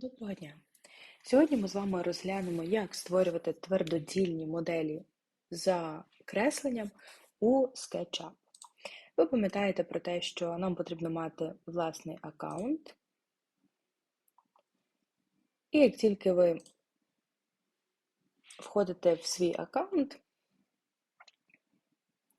Доброго дня! Сьогодні ми з вами розглянемо, як створювати твердодільні моделі за кресленням у SketchUp. Ви пам'ятаєте про те, що нам потрібно мати власний аккаунт. І як тільки ви входите в свій аккаунт,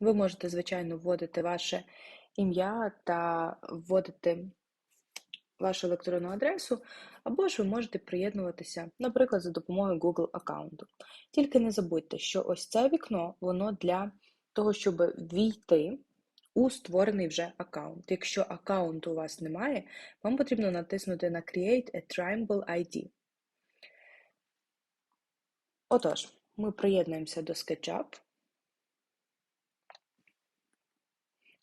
ви можете, звичайно, вводити ваше ім'я та вводити вашу електронну адресу, або ж ви можете приєднуватися, наприклад, за допомогою Google аккаунту. Тільки не забудьте, що ось це вікно, воно для того, щоб війти у створений вже аккаунт. Якщо аккаунту у вас немає, вам потрібно натиснути на Create a Triangle ID. Отож, ми приєднуємося до SketchUp.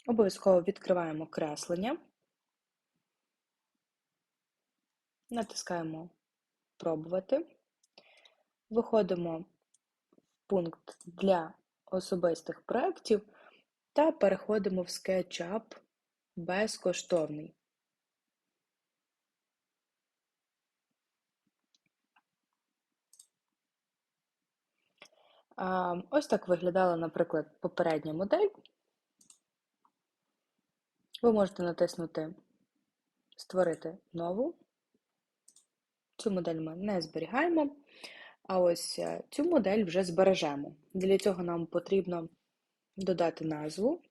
Обов'язково відкриваємо креслення. Натискаємо Пробувати. Виходимо в пункт для особистих проєктів та переходимо в SketchUp безкоштовний. Ось так виглядала, наприклад, попередня модель. Ви можете натиснути Створити нову. Цю модель ми не зберігаємо, а ось е, цю модель вже збережемо. Для цього нам потрібно додати назву.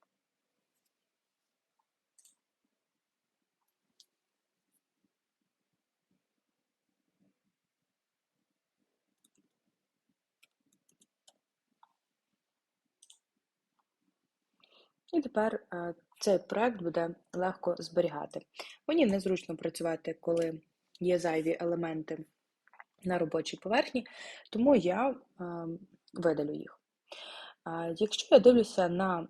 І тепер е, цей проект буде легко зберігати. Мені незручно працювати, коли є зайві елементи на робочій поверхні, тому я видалю їх. Якщо я дивлюся на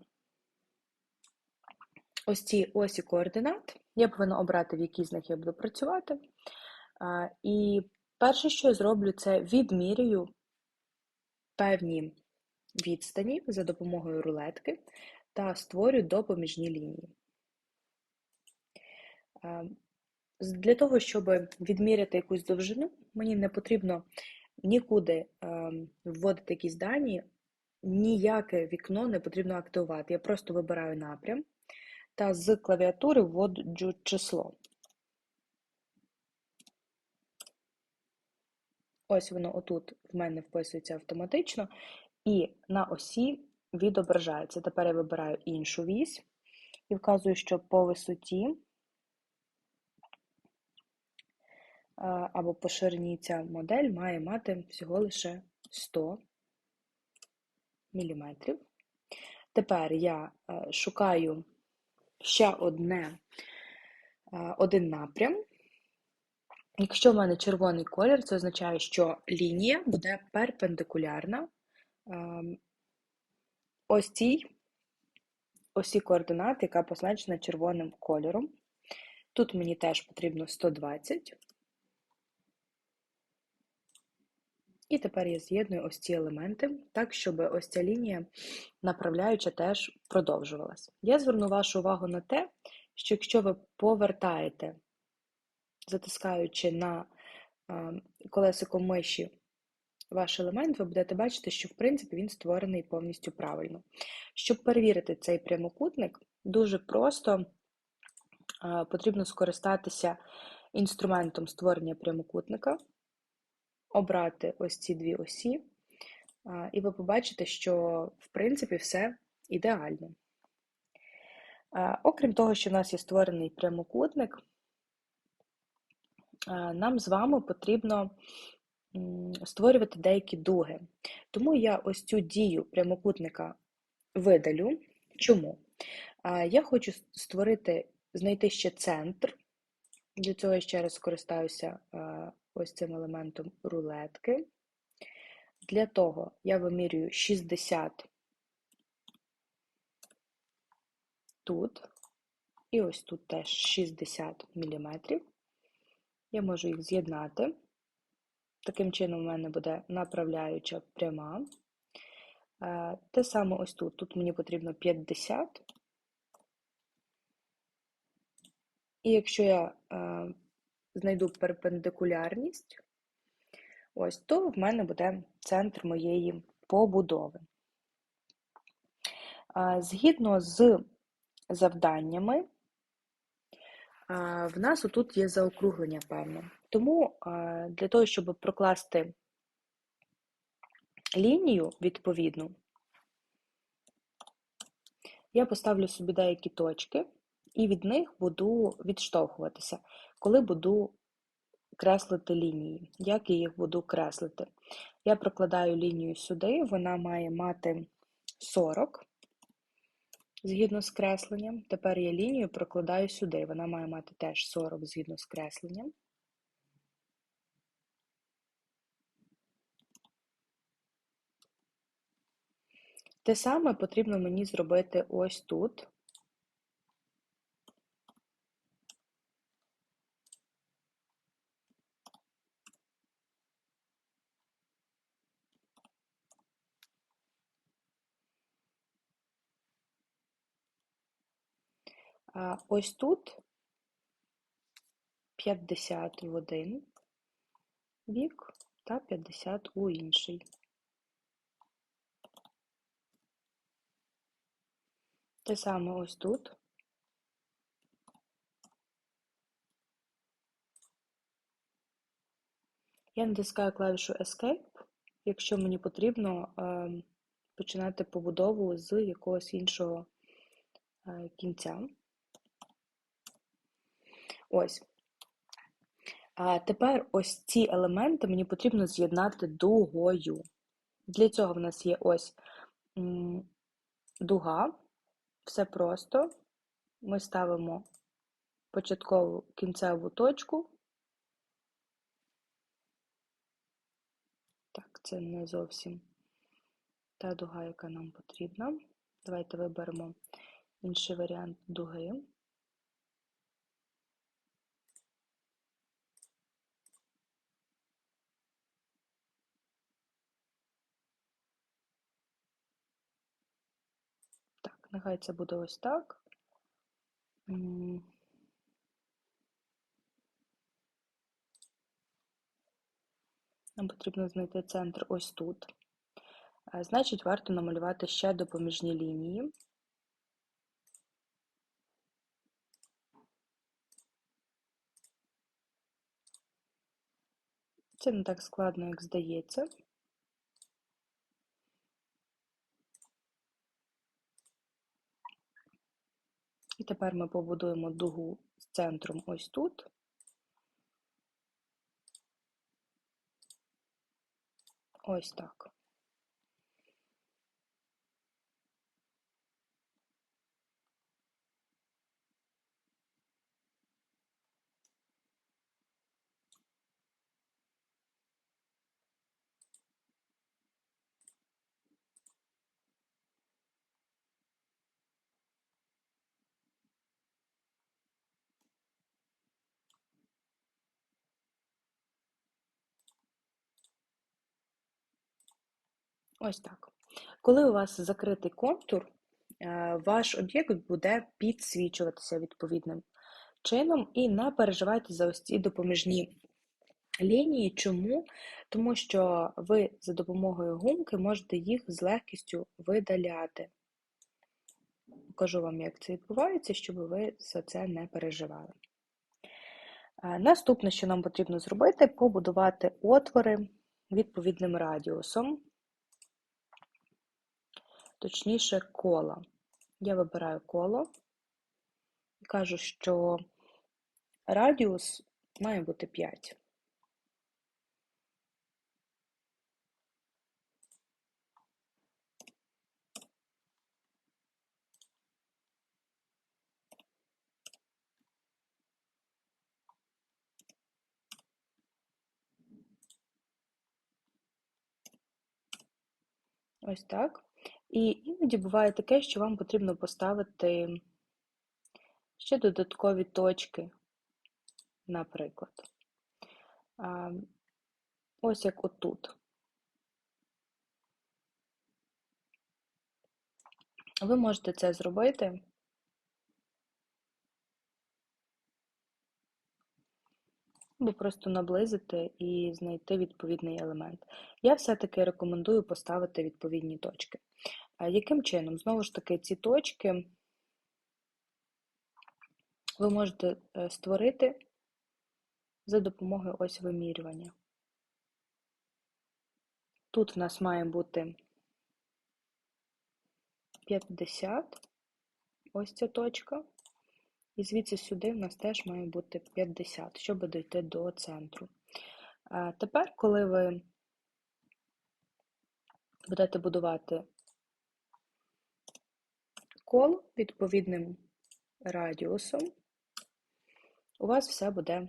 ось ці осі координат, я повинна обрати, в якій з них я буду працювати. І перше, що я зроблю, це відмірюю певні відстані за допомогою рулетки та створю допоміжні лінії. Для того, щоб відміряти якусь довжину, мені не потрібно нікуди ем, вводити якісь дані, ніяке вікно не потрібно активувати. Я просто вибираю напрям та з клавіатури вводжу число. Ось воно отут в мене вписується автоматично, і на осі відображається. Тепер я вибираю іншу вісь і вказую, що по висоті або по ширині ця модель має мати всього лише 100 мм. Тепер я е, шукаю ще одне, е, один напрям. Якщо в мене червоний колір, це означає, що лінія буде перпендикулярна ем, ось цій осі координат, яка позначена червоним кольором. Тут мені теж потрібно 120. І тепер я з'єдную ось ці елементи, так, щоб ось ця лінія направляюча теж продовжувалась. Я зверну вашу увагу на те, що якщо ви повертаєте, затискаючи на колесико миші ваш елемент, ви будете бачити, що в принципі він створений повністю правильно. Щоб перевірити цей прямокутник, дуже просто потрібно скористатися інструментом створення прямокутника обрати ось ці дві осі, і ви побачите, що, в принципі, все ідеально. Окрім того, що в нас є створений прямокутник, нам з вами потрібно створювати деякі дуги. Тому я ось цю дію прямокутника видалю. Чому? Я хочу створити, знайти ще центр. Для цього я ще раз скористаюся ось цим елементом рулетки. Для того я вимірюю 60 тут, і ось тут теж 60 мм. Я можу їх з'єднати. Таким чином, у мене буде направляюча пряма. Е, те саме ось тут. Тут мені потрібно 50. І якщо я е, знайду перпендикулярність, ось, то в мене буде центр моєї побудови. Згідно з завданнями, в нас отут є заокруглення певне. Тому для того, щоб прокласти лінію відповідну, я поставлю собі деякі точки і від них буду відштовхуватися, коли буду креслити лінії. Як я їх буду креслити? Я прокладаю лінію сюди, вона має мати 40, згідно з кресленням. Тепер я лінію прокладаю сюди, вона має мати теж 40 згідно з кресленням. Те саме потрібно мені зробити ось тут. Ось тут 50 в один бік та 50 у інший. Те саме ось тут. Я натискаю клавішу Escape, якщо мені потрібно ем, починати побудову з якогось іншого е, кінця. Ось. А тепер ось ці елементи мені потрібно з'єднати дугою. Для цього в нас є ось дуга, все просто. Ми ставимо початкову кінцеву точку. Так, це не зовсім та дуга, яка нам потрібна. Давайте виберемо інший варіант дуги. Нехай це буде ось так. Нам потрібно знайти центр ось тут. Значить, варто намалювати ще допоміжні лінії. Це не так складно, як здається. Тепер ми побудуємо дугу з центром ось тут. Ось так. Ось так. Коли у вас закритий контур, е, ваш об'єкт буде підсвічуватися відповідним чином, і не переживайте за ось ці допоміжні лінії. Чому? Тому що ви за допомогою гумки можете їх з легкістю видаляти. Покажу вам, як це відбувається, щоб ви за це не переживали. Е, наступне, що нам потрібно зробити, побудувати отвори відповідним радіусом точніше кола. Я вибираю коло і кажу, що радіус має бути 5. Ось так. І іноді буває таке, що вам потрібно поставити ще додаткові точки, наприклад. Ось як отут. Ви можете це зробити. Або просто наблизити і знайти відповідний елемент. Я все-таки рекомендую поставити відповідні точки. Яким чином? Знову ж таки, ці точки ви можете е, створити за допомогою ось вимірювання. Тут в нас має бути 50, ось ця точка. І звідси сюди в нас теж має бути 50, щоб дійти до центру. Тепер, коли ви будете будувати коло відповідним радіусом, у вас все буде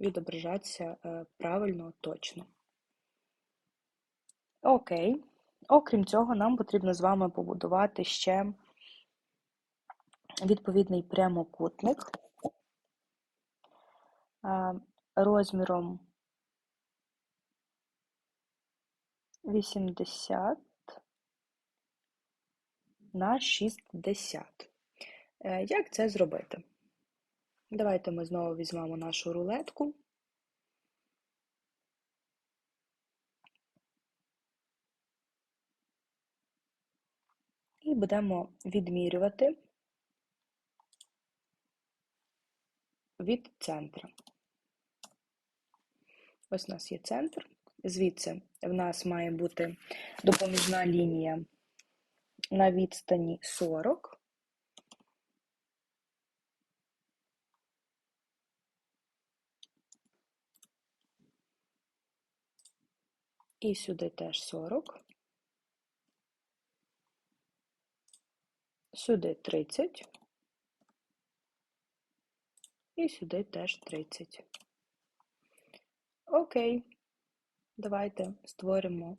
відображатися е, правильно, точно. Окей. Окрім цього, нам потрібно з вами побудувати ще відповідний прямокутник розміром 80 на 60. Е, як це зробити? Давайте ми знову візьмемо нашу рулетку. І будемо відмірювати від центра. Ось у нас є центр. Звідси в нас має бути допоміжна лінія на відстані 40. І сюди теж 40. Сюди 30. І сюди теж 30. Окей. Давайте створимо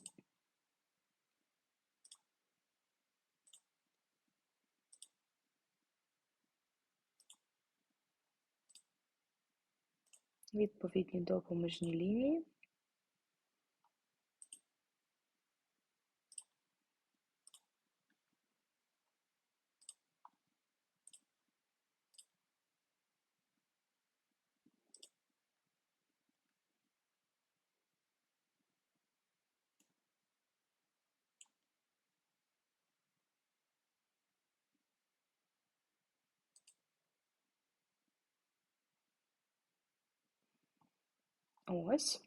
відповідні допоможні лінії. Ось.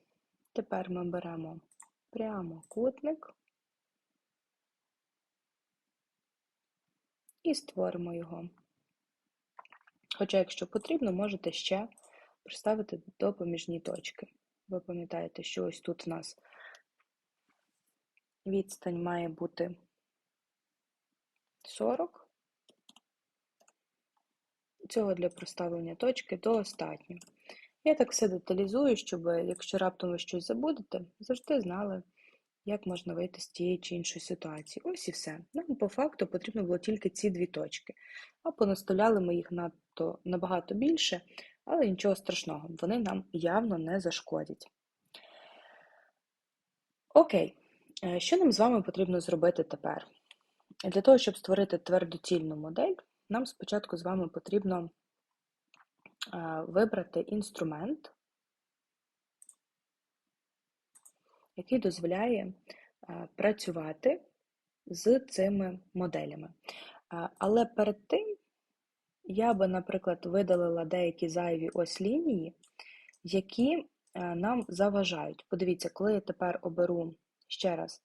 Тепер ми беремо прямокутник і створимо його. Хоча, якщо потрібно, можете ще приставити допоміжні точки. Ви пам'ятаєте, що ось тут у нас відстань має бути 40. Цього для проставлення точки достатньо. Я так все деталізую, щоб, якщо раптом ви щось забудете, завжди знали, як можна вийти з тієї чи іншої ситуації. Ось і все. Нам по факту потрібно було тільки ці дві точки. А понаставляли ми їх надто набагато більше, але нічого страшного, вони нам явно не зашкодять. Окей, е, що нам з вами потрібно зробити тепер? Для того, щоб створити твердоцільну модель, нам спочатку з вами потрібно вибрати інструмент, який дозволяє працювати з цими моделями. Але перед тим я би, наприклад, видалила деякі зайві ось лінії, які нам заважають. Подивіться, коли я тепер оберу ще раз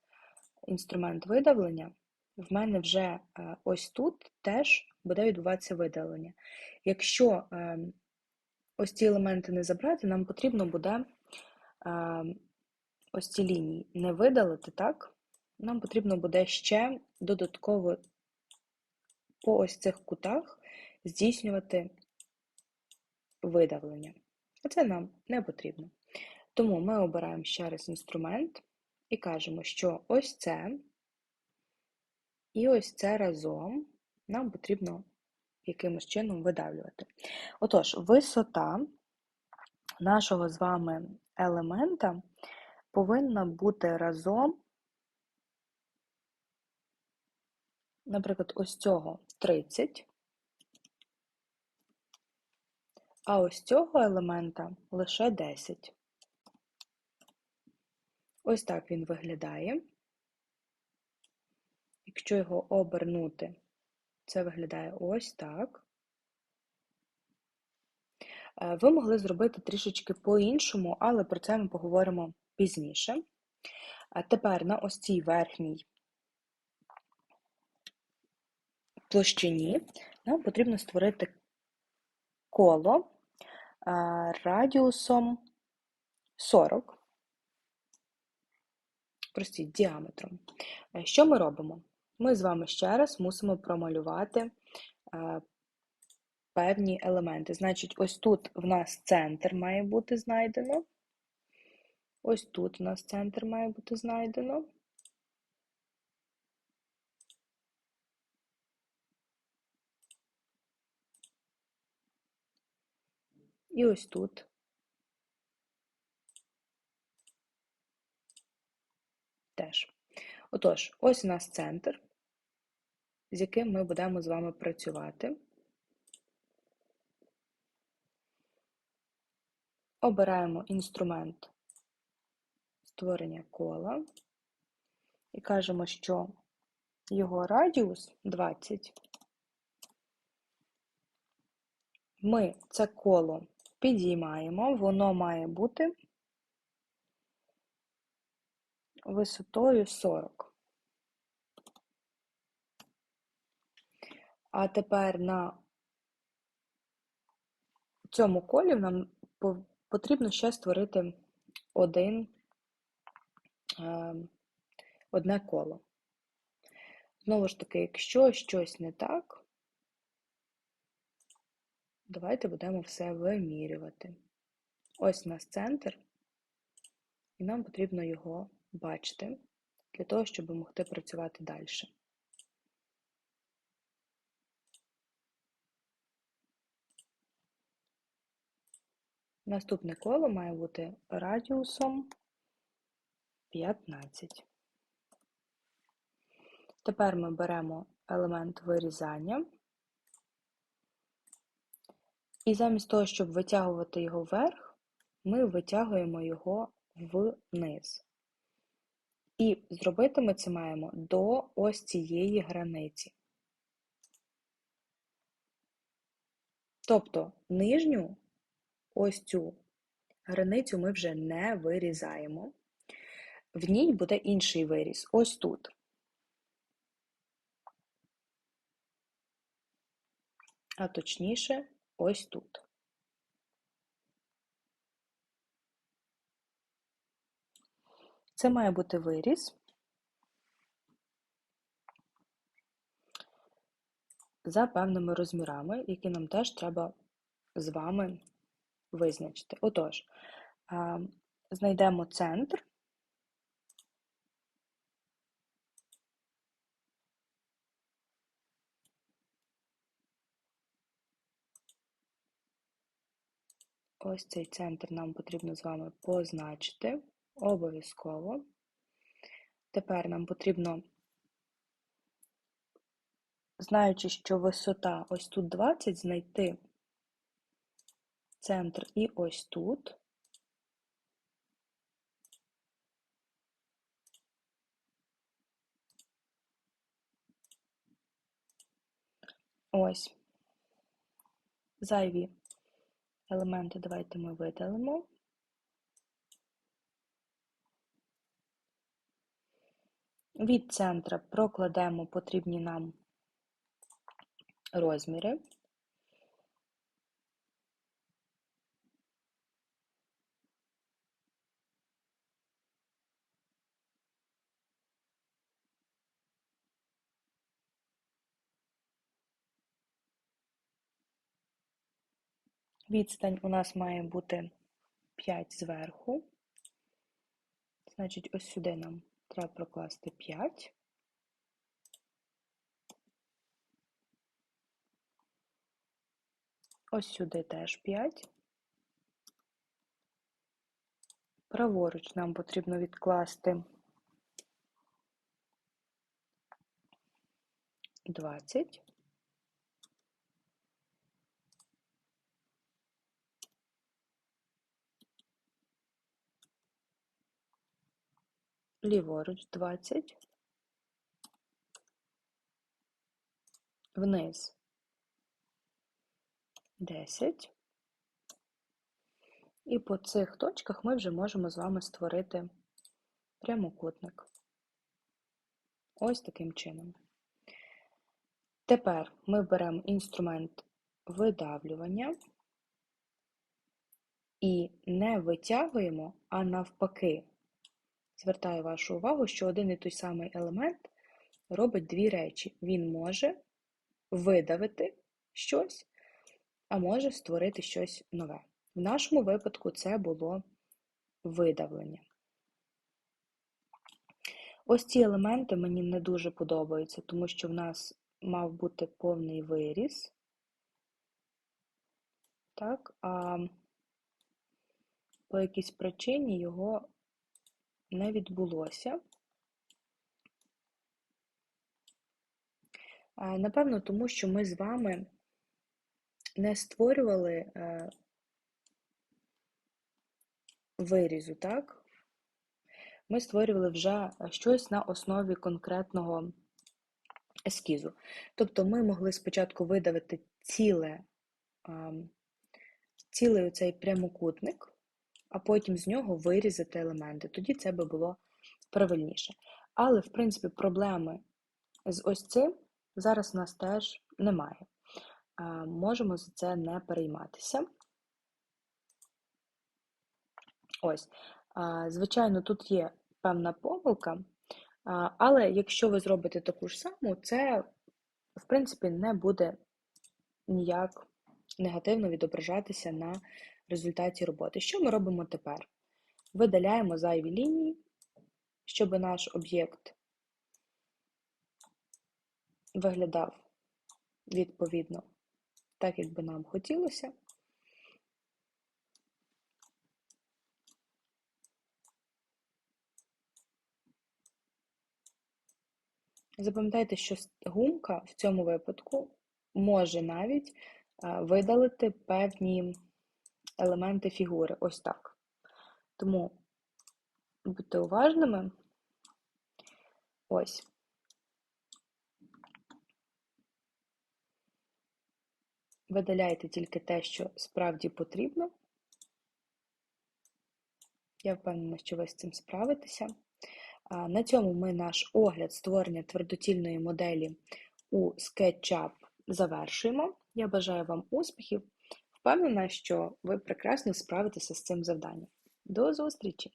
інструмент видавлення, в мене вже ось тут теж буде відбуватися видалення. Якщо ем, ось ці елементи не забрати, нам потрібно буде ось ці лінії не видалити, так? Нам потрібно буде ще додатково по ось цих кутах здійснювати видавлення. А це нам не потрібно. Тому ми обираємо ще раз інструмент і кажемо, що ось це і ось це разом нам потрібно якимось чином видавлювати. Отож, висота нашого з вами елемента повинна бути разом, наприклад, ось цього 30, А ось цього елемента лише 10. Ось так він виглядає. Якщо його обернути, це виглядає ось так. Е, ви могли зробити трішечки по-іншому, але про це ми поговоримо пізніше. А тепер на ось цій верхній площині нам потрібно створити коло радіусом 40, простіть, діаметром. Е, що ми робимо? Ми з вами ще раз мусимо промалювати певні елементи. Значить, ось тут в нас центр має бути знайдено. Ось тут у нас центр має бути знайдено. І ось тут. Теж. Отож, ось у нас центр, з яким ми будемо з вами працювати. Обираємо інструмент створення кола і кажемо, що його радіус 20. Ми це коло підіймаємо, воно має бути висотою 40. А тепер на цьому колі нам потрібно ще створити один, ем, одне коло. Знову ж таки, якщо щось не так, давайте будемо все вимірювати. Ось у нас центр, і нам потрібно його бачити для того, щоб могти працювати далі. Наступне коло має бути радіусом 15. Тепер ми беремо елемент вирізання, і замість того, щоб витягувати його вверх, ми витягуємо його вниз. І зробити ми це маємо до ось цієї границі. Тобто нижню ось цю границю ми вже не вирізаємо. В ній буде інший виріз, ось тут. А точніше, ось тут. Це має бути виріз за певними розмірами, які нам теж треба з вами визначити. Отож, знайдемо центр. Ось цей центр нам потрібно з вами позначити обов'язково. Тепер нам потрібно, знаючи, що висота ось тут 20, знайти центр і ось тут. Ось зайві елементи давайте ми видалимо. Від центра прокладемо потрібні нам розміри. Відстань у нас має бути 5 зверху. Значить, ось сюди нам треба прокласти 5. Ось сюди теж 5. Праворуч нам потрібно відкласти 20. Ліворуч 20, вниз 10. І по цих точках ми вже можемо з вами створити прямокутник. Ось таким чином. Тепер ми беремо інструмент видавлювання і не витягуємо, а навпаки. Звертаю вашу увагу, що один і той самий елемент робить дві речі. Він може видавити щось, а може створити щось нове. В нашому випадку це було видавлення. Ось ці елементи мені не дуже подобаються, тому що в нас мав бути повний виріз. Так, а по якійсь причині його не відбулося. Напевно, тому що ми з вами не створювали е, вирізу, так? Ми створювали вже щось на основі конкретного ескізу. Тобто ми могли спочатку видавити ціле, цілий оцей прямокутник, а потім з нього вирізати елементи. Тоді це би було правильніше. Але, в принципі, проблеми з ось цим зараз у нас теж немає. Можемо за це не перейматися. Ось, звичайно, тут є певна помилка, але якщо ви зробите таку ж саму, це, в принципі, не буде ніяк негативно відображатися на результаті роботи. Що ми робимо тепер? Видаляємо зайві лінії, щоб наш об'єкт виглядав відповідно так, як би нам хотілося. Запам'ятайте, що гумка в цьому випадку може навіть видалити певні елементи фігури. Ось так. Тому будьте уважними. Ось. Видаляйте тільки те, що справді потрібно. Я впевнена, що ви з цим справитеся. На цьому ми наш огляд створення твердотільної моделі у SketchUp завершуємо. Я бажаю вам успіхів. Впевнена, що ви прекрасно справитеся з цим завданням. До зустрічі!